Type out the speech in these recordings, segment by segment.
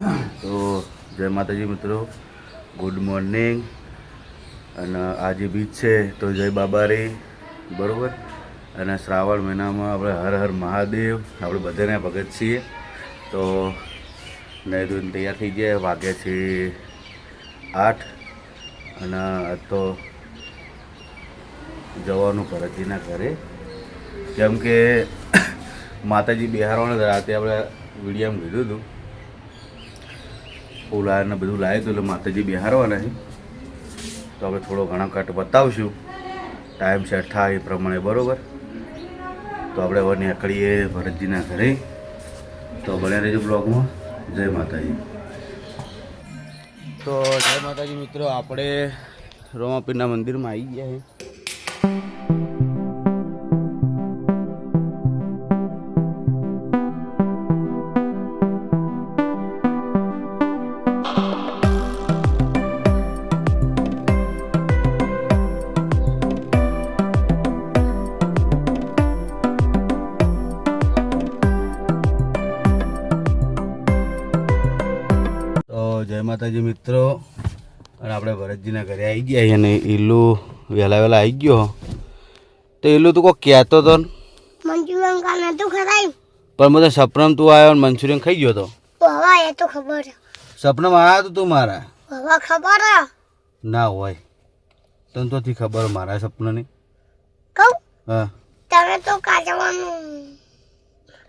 તો જય માતાજી મિત્રો ગુડ મોર્નિંગ અને આજે બીચ છે તો જય બાબારી, બરાબર? અને શ્રાવણ મહિનામાં આપણે હર હર મહાદેવ, આપણે બધાને ભગત છીએ. તો નહીં ધોઈને તૈયાર થઈ ગયા વાગે છે આઠ. અને તો જવાનું ભરતજીના ઘરે. કેમ કે માતાજી બિહારવાના રાતે આપણે વિડીયામાં કીધું હતું. ફૂલા ને બધું લાવ્યું હતું એટલે માતાજી બિહારવાના છે. તો આપણે થોડો ઘણો કટ બતાવશું. ટાઈમ સેટ થાય એ પ્રમાણે, બરાબર? તો આપણે હવે નીકળીએ ભરતજીના ઘરે. તો બન્યા રહેજો બ્લોગમાં. જય માતાજી. તો જય માતાજી મિત્રો, આપણે રોમાપીરના મંદિરમાં આવી ગયા છે માતાજી મિત્રો. અને આપણે ભરતજીના ઘરે આવી ગયા અને ઈલુ વહેલા વહેલા આવી ગયો. તો ઈલુ તું કોઈ કહેતો હતો ને? મંચુરિયન કાને તો ખરાય પણ મને સપનામાં તું આવ્યો ને મંચુરિયન ખાઈ ગયો તો? બાબા એ તો ખબર. સપનામાં આવ્યો તો તું મારા? બાબા ખબર. ના હોય. તને તોથી ખબર મારા સપનાની? કહું? હા. તમે તો કાચવાનું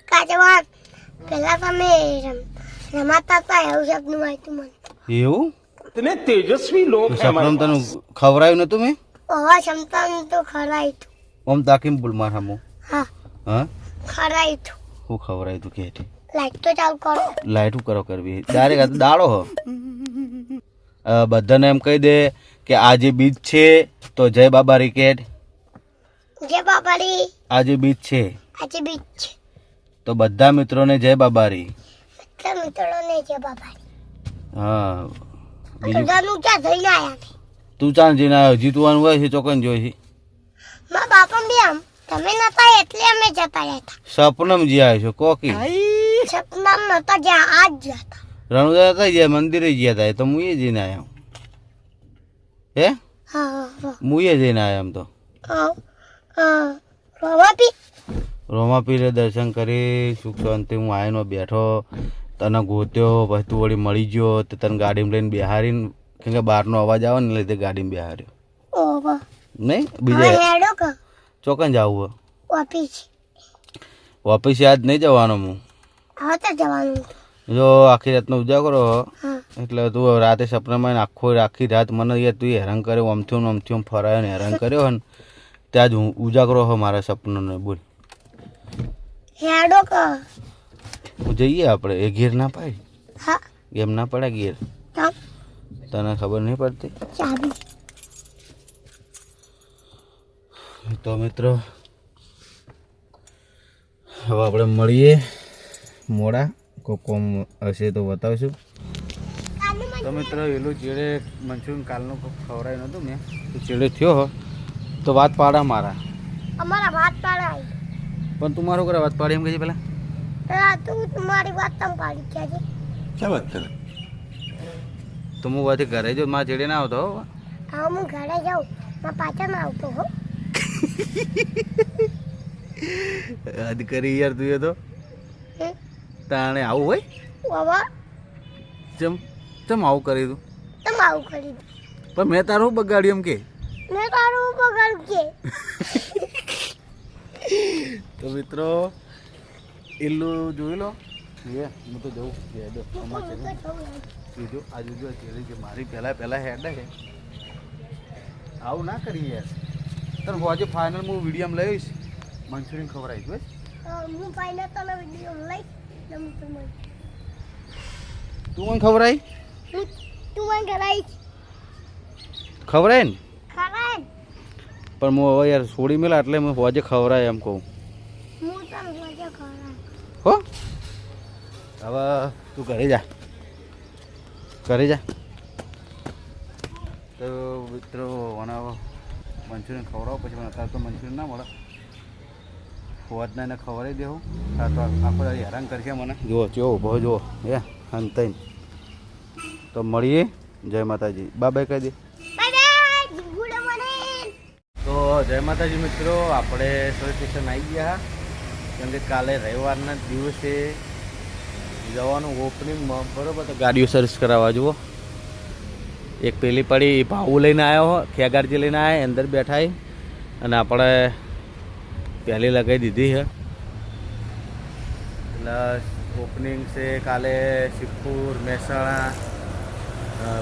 કાચવા પહેલા તમે એવું સપનું તેજસ્વી લોક સપનું તને ખવરાયું નતું મેં? હું. ખવરાયું કે લાઈટ તો કરો. કરવી? ડાયરેક્ટ દાડો હો. બધાને એમ કહી દે કે આજે બીજ છે તો જય બાબા ક્રિકેટ જય બાબારી. આજે બીજ છે આજે બીજ છે. તો બધા મિત્રોને જય બાબારી. હા બીજું? થઈને આયા તું ચાલ જઈને આવ્યો જીતવાનું હોય છે ચોકન જોઈ. છે મારા બાપા બી આમ તમે એટલે અમે જતા રહ્યા સપનમ જી છો કોકી? સપના નતા જ્યાં આજ રણુદા હતા ગયા? મંદિરે ગયા હતા એ તો મુએ જઈને આવ્યો હે? હા હા. જઈને આવ્યો એમ તો. હા હા. બી રોમાપીરે દર્શન કરી સુખ શાંતિ હું આવીને બેઠો. તને ગોત્યો પછી તું વળી મળી ગયો તો તને ગાડીમાં લઈને બેહારીને કેમ કે બહારનો અવાજ આવે ને લીધે ગાડીમાં બેહાર્યો. નહીં? બીજા? ચોકન જવું ઓફિસ. ઓફિસ યાદ નહીં જવાનો હું? હવે તો જવાનું. જો આખી રાતનો ઉજાગરો કરો એટલે તું રાતે સપનામાં આખો આખી રાત મને યાર તું હેરાન કર્યો આમથી આમથી આમ ફરાયો ને હેરાન કર્યો ને ત્યાં જ હું ઉજાગરો હો મારા સપનાનો બોલ. હેડો કા. જઈએ આપણે. એ ઘેર ના પાડી? ગેમ એમ ના પડે ઘેર? તને ખબર નહીં પડતી? તો મિત્રો હવે આપણે મળીએ મોડા. કોઈ કોમ હશે તો બતાવશું. તો મિત્રો એલું ચેડે મંચુરિયન કાલનું ખવડાયું નહોતું મેં તો ચેડે થયો હો. તો વાત પાડા મારા. અમારા વાત પાડાય પણ તું મારું કરે વાત પાડી એમ કહે પેલા? તું મારી વાત તમ પાડી ક્યાં છે ક્યાં વાત કરે? તો હું વાથી ઘરે જો મારા ચેડે ના આવતો હો. હા હું ઘરે જાઉં. માં પાછા ના આવતો હો. હદ કરી યાર તું એ તો. તાણે આવું હોય? બાબા ચમ ચમ આવું કરી તું? તમે આવું કરી પણ મેં તારું બગાડ્યું એમ કે? મેં તારું બગાડ્યું કે? તો મિત્રો એલું જોઈ લો એ હું તો જવું દો અમાર છે. બીજો આજુ જો ચેરી કે મારી પહેલાં પહેલાં હેડ છે. આવું ના કરી યાર. તને હોજે ફાઇનલ હું વિડીયોમાં લઈશ. મંચુરિયન ખવડાવીશ બસ. હા, હું ફાઈનલ તને વીડિયો લઈ તમે તું મને. ખવડાવી હું તું મને કરાઈ ખવડાય ને? પણ હું હવે યાર છોડી મેલા એટલે હું હોજે ખવડાય એમ કહું હું તને મજા ખરા હો હવે તું ઘરે જા. ઘરે જા. તો મિત્રો, મને મંચુરિયન ખવડાવો, પછી મને અત્યારે તો મંચુરિયન ના મળે. હોવાજના એને ખવડાવી દેવું આ તો આખો દાડી હેરાન કરશે મને. જુઓ જો ઊભો જુઓ. હે અંતઈ તો મળીએ. જય માતાજી. બાય કહી દે. તો જય માતાજી મિત્રો, આપણે સર્વિસ સ્ટેશન આવી ગયા. કેમ કે કાલે રવિવારના દિવસે જવાનું ઓપનિંગમાં બરાબર? તો ગાડીઓ સર્વિસ કરાવવા જુઓ. એક પેલી પડી ભાવું લઈને આવ્યો ખેગારજી લઈને આવ્યા અંદર બેઠા અને આપણે પહેલી લગાવી દીધી છે પ્લસ ઓપનિંગ છે કાલે શિવપુર, મહેસાણા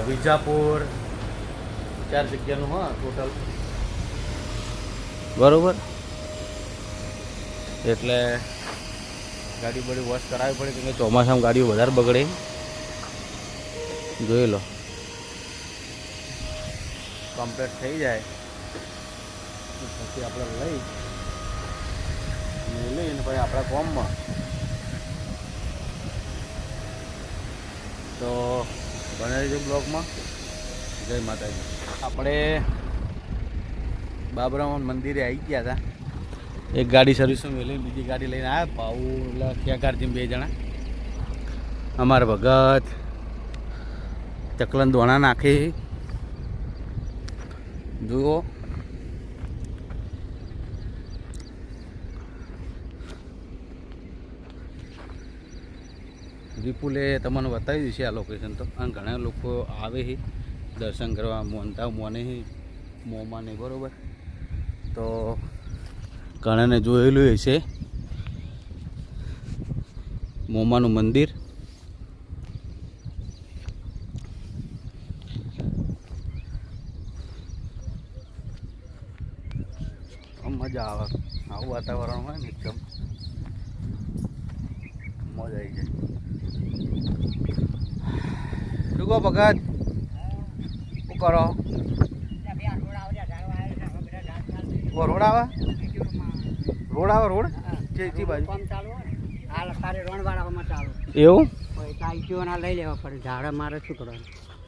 વિજાપુર, ચાર જગ્યાનું, હા ટોટલ બરોબર? એટલે ગાડી બડી વોશ કરાવવી પડે કેમ ચોમાસામાં ગાડીઓ વધારે બગડે. જોઈ લો. કમ્પ્લીટ થઈ જાય. પછી આપણે લઈ. લઈને પછી આપણા કોમમાં તો બને રહેજો બ્લોગમાં જય માતાજી. આપણે બાબરામન મંદિરે આવી ગયા હતા. એક ગાડી સર્વિસમાં મેલી બીજી ગાડી લઈને આવ્યા પાઉ એટલે ક્યાંકારજી બે જણા. અમારા ભગત ચકલન દોણા નાખી. જુઓ. વિપુલે તમને બતાવી દીધું છે આ લોકેશન તો. અને ઘણા લોકો આવે છે દર્શન કરવા મોનતા મોને મોમાં નહીં બરોબર. તો ઘણાને જોયેલું હશે મોમાનું મંદિર. મજા આવે. આવું વાતાવરણ હોય ને એકદમ. મજા આવી જાય. શું કહો ભગત? શું કરો? રોડ આવે? રોડ આવે રોડ? જે જે બાજુ. એવું? લઈ લેવા પડે. ઝાડા મારે શું કરવાનું?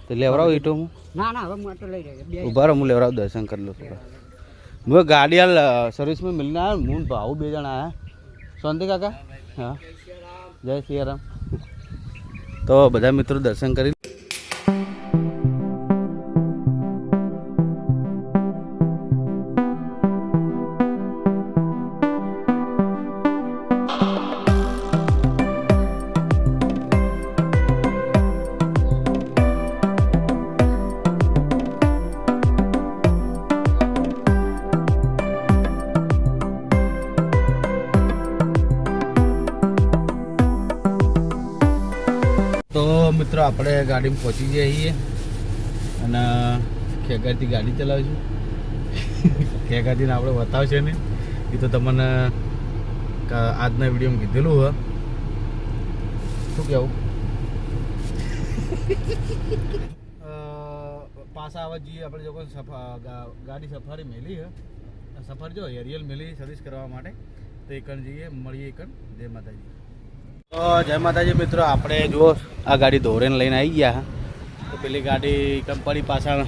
તો લેવરાવ ઈટો હું? ના ના હવે હું તો લઈ જાય બે ઊભા રહો હું લેવરાવ દર્શન કરી લઉં થોડા. હું ગાડી હાલ સર્વિસમાં મિલને આવ્યો હું ભાવ બે જણા આવ્યા શાંતિ કાકા? હા. જય સિયારામ તો બધા મિત્રો દર્શન કરી મિત્રો આપણે ગાડીમાં પહોંચી ગયા છીએ અને ખેગારથી ગાડી ચલાવીશું. ખેગારથીને આપણે બતાવશે ને એ તો તમને આજના વિડીયોમાં કીધેલું હ. શું કહેવું પાછા આવવા જઈએ આપણે જો ગાડી સફારી મેલી હે. સફારી જો એરિયલ મેલી સર્વિસ કરવા માટે. તો એકણ જઈએ મળીએ એકણ. જય માતાજી. તો જય માતાજી મિત્રો આપણે જો આ ગાડી ધોરેને લઈને આવી ગયા તો પેલી ગાડી કંપની પાછળ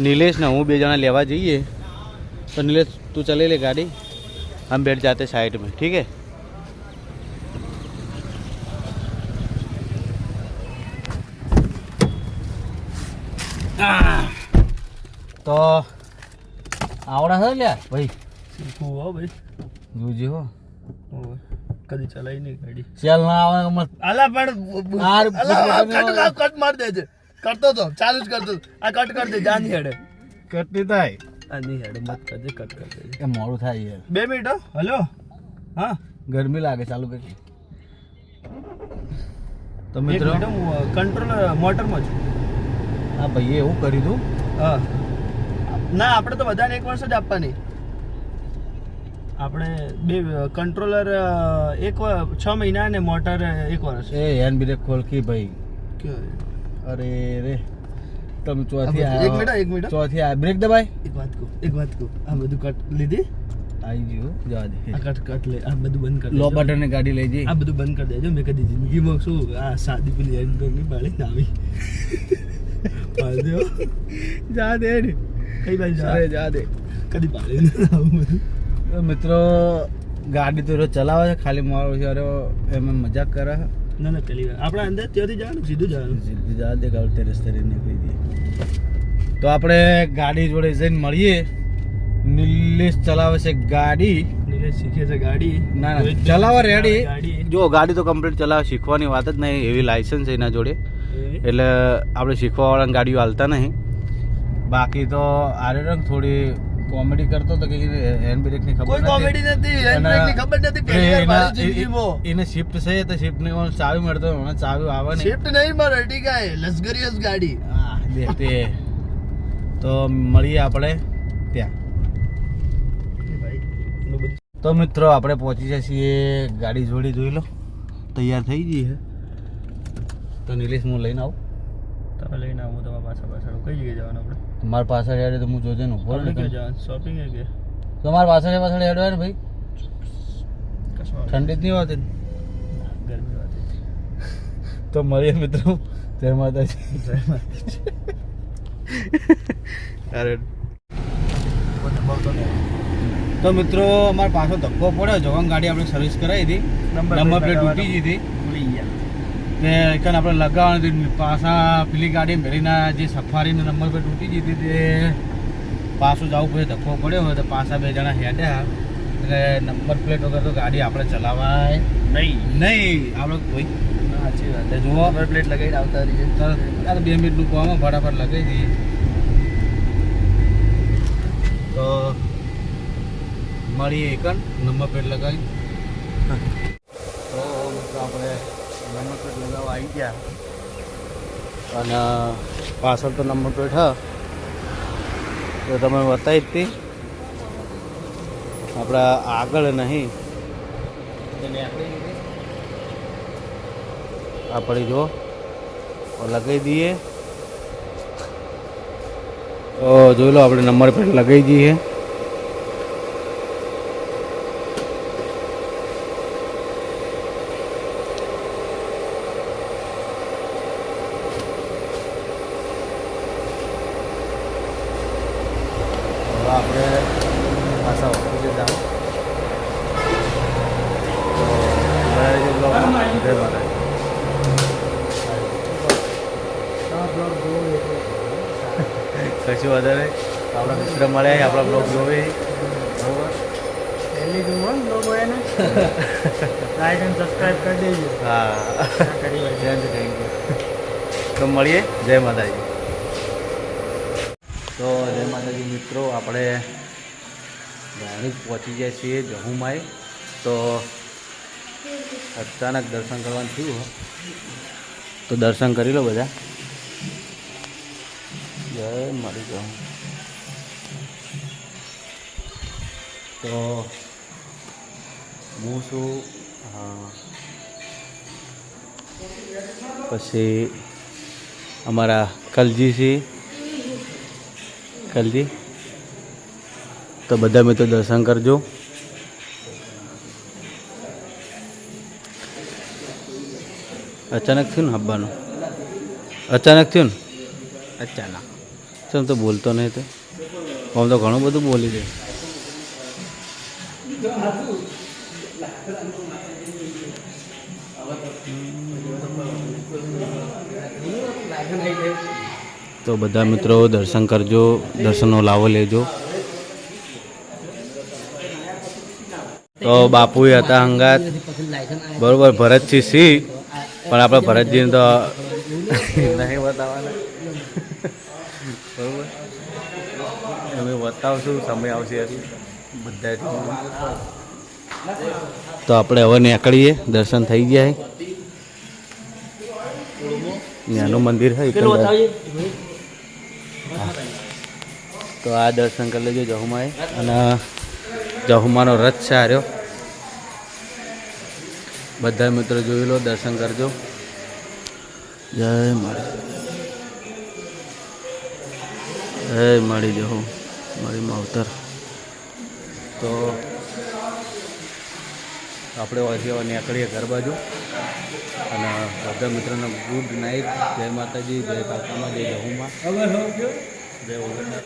નિલેશ ને હું બે જણા લેવા જઈએ તો નિલેશ તું ચલે લે गाड़ी हम बैठ जाते साइड में ठीक है તો આવડા છે લ્યા ભાઈ શીખવું હો ભાઈ જોજી હો હોવે. કદી ચલાવી નહીં ગાડી. ચાલ ના આવે મત અલા પણ આર કટ કટ માર દે દેજે કરતો તો ચાલુ જ કરતો. આ કટ કર દે જાન હેડે. નહીં થાય. આ નહીં હેડે મત કરજે કટ કર દે. એ મોડું થાય યાર. બે મિનિટ હો. હલો. હા. ગરમી લાગે ચાલુ કરી તો મિત્રો? કંટ્રોલ મોટરમાં છું. હા ભાઈએ એવું કરી દઉં હા. ના આપણે તો બધાને એક વર્ષ જ આપવાની. આપણે બે કંટ્રોલર એક છ મહિના ને મોટર એક વર્ષ એ હેન્ડ બ્રેક ખોલકી ભાઈ. અરે રે. તમે ચોથી આ એક મિનિટ, એક મિનિટ. ચોથી આ બ્રેક દબાય. એક વાત કહું એક વાત કહું. આ બધું કટ લીધી? આવી ગયો જવા દે. આ કટ કટ લે આ બધું બંધ કરી લો બટન ને ગાડી લઈ જઈ. આ બધું બંધ કરી દેજો મેં કદી જિંદગીમાં શું આ સાદી પેલી એન્ડ એન્ડની પાડી આવી જા દે કઈ બાજુ જા દે. કદી પાડે આવું બધું. મિત્રો ગાડી તો રોજ ચલાવે છે ખાલી મારો છે અરે એમ મજાક કરે છે. ના ના પેલી આપણે અંદર ત્યાંથી જવાનું સીધું જવાનું. સીધું જવા દે કાવતે રસ્તે નીકળી કહી દઈએ તો આપણે ગાડી જોડે જઈને મળીએ. નિલેશ ચલાવે છે ગાડી. નીલેશ શીખે છે ગાડી. ના ના ચલાવવા રેડી. ગાડી. જો ગાડી તો કમ્પ્લીટ ચલાવે શીખવાની વાત જ નહીં એવી લાયસન્સ છે એના જોડે. એટલે આપણે શીખવાવાળાને ગાડીઓ હાલતા નહીં. બાકી તો આરે રંગ થોડી કોમેડી કરતો તો કે હેન્ડ બ્રેકની ખબર કોઈ કોમેડી નથી હેન્ડ બ્રેકની ખબર નથી પહેલી વાર મારી જિંદગીમાં એ- એને શિફ્ટ છે તો શિફ્ટની ઓન ચાવી મળતો હમણાં ચાવી આવે ને શિફ્ટ નહીં મારે અર્ટિગા હે લક્ઝરિયસ ગાડી. આ તે તો મળીએ આપણે ત્યાં. તો મિત્રો આપણે પહોંચી જઈએ ગાડી જોડી જોઈ લો. તૈયાર થઈ ગઈ છે. તો નિલેશ હું લઈને આવું. તમે લઈને આવો તમારા પાછા પાછળ. કઈ જગ્યાએ જવાનું આપણે? મારા પાછળ હેડે તો હું જોજે ને ઉપર જવાનું? શોપિંગ હે કે? તમારા પાછળ પાછળ હેડવાય ને ભાઈ. ઠંડી જ નહીં હોતી ગરમી વાત તો મળીએ મિત્રો. જય માતાજી. જય માતાજી. અરે. તો મિત્રો અમારે પાછો ધક્કો પડ્યો. જવાન ગાડી આપણે સર્વિસ કરાવી હતી. નંબર પ્લેટ તૂટી ગઈ હતી. ભૂલી ગયા. તે એકન આપણે લગાવવાની હતી પાછા પેલી ગાડી મેળીના જે સફારીનો નંબર પર તૂટી ગઈ હતી તે પાછું જવું પડે ધક્કો પડ્યો હોય તો પાછા બે જણા હેડ્યા. એટલે નંબર પ્લેટ વગર તો ગાડી આપણે ચલાવાય નહીં. નહીં. આપણે કોઈ સાચી વાત જુઓ. નંબર પ્લેટ લગાવીને આવતા રહીએ તરત બે મિનિટનું કામ ફટાફટ લગાવી દઈએ. તો મળીએ એકન નંબર પ્લેટ લગાવી. નંબર પ્લેટ લગાવવા આવી ગયા. અને પાછળ તો નંબર પ્લેટ હા. તો તમે બતાવી હતી. આપણા આગળ નહીં. આ પડી જુઓ. લગાવી દઈએ. તો જોઈ લો આપણે નંબર પ્લેટ લગાવી દઈએ હવે આપણે પાછા ઓફિસે જાઓ તો બધા જે બ્લોગ જય માતાજી કશું વધારે આપણા મિત્ર મળે આપણા બ્લોગ જોવે પહેલી જોવો ને લાઈક અને કરી દેજો. હા. કરી થેન્ક યુ થેન્ક યુ તો મળીએ. જય માતાજી. તો જય માતાજી મિત્રો આપણે ધાર્મિક પહોંચી જાય છીએ જહુમાય તો અચાનક દર્શન કરવાનું થયું તો દર્શન કરી લો બધા. જય મારી જહુ તો હું છું પછી અમારા કલજી છે કલજી તો બધા મિત્રો દર્શન કરજો અચાનક થયું ને હબ્બાનું અચાનક થયું ને અચાનક ચમ તો બોલતો નહીં તો. આમ તો ઘણું બધું બોલી દે. તો બધા મિત્રો દર્શન કરજો દર્શનનો લાવો લેજો. તો બાપુ હતા હંગાત. બરોબર ભરતજી સિંહ. પણ આપણે ભરતજીને તો નહીં બતાવવાના બરોબર અમે બતાવશું સમય આવશે બધા તો આપણે હવે નીકળીએ દર્શન થઈ ગયા છે ત્યાંનું મંદિર છે. તો આ દર્શન કરી લેજો જહુમાએ. અને જહુમાનો રથ છે આર્યો બધા મિત્રો જોઈ લો દર્શન કરજો. જય માળી. જય માળી જહુ. મારી માવતર. તો આપણે અહીંથી હવે નીકળીએ ઘર બાજુ. અને બધા મિત્રોને ગુડ નાઇટ. જય માતાજી જય કાકામાં જય જહુમાં જય ઓગણનાથ.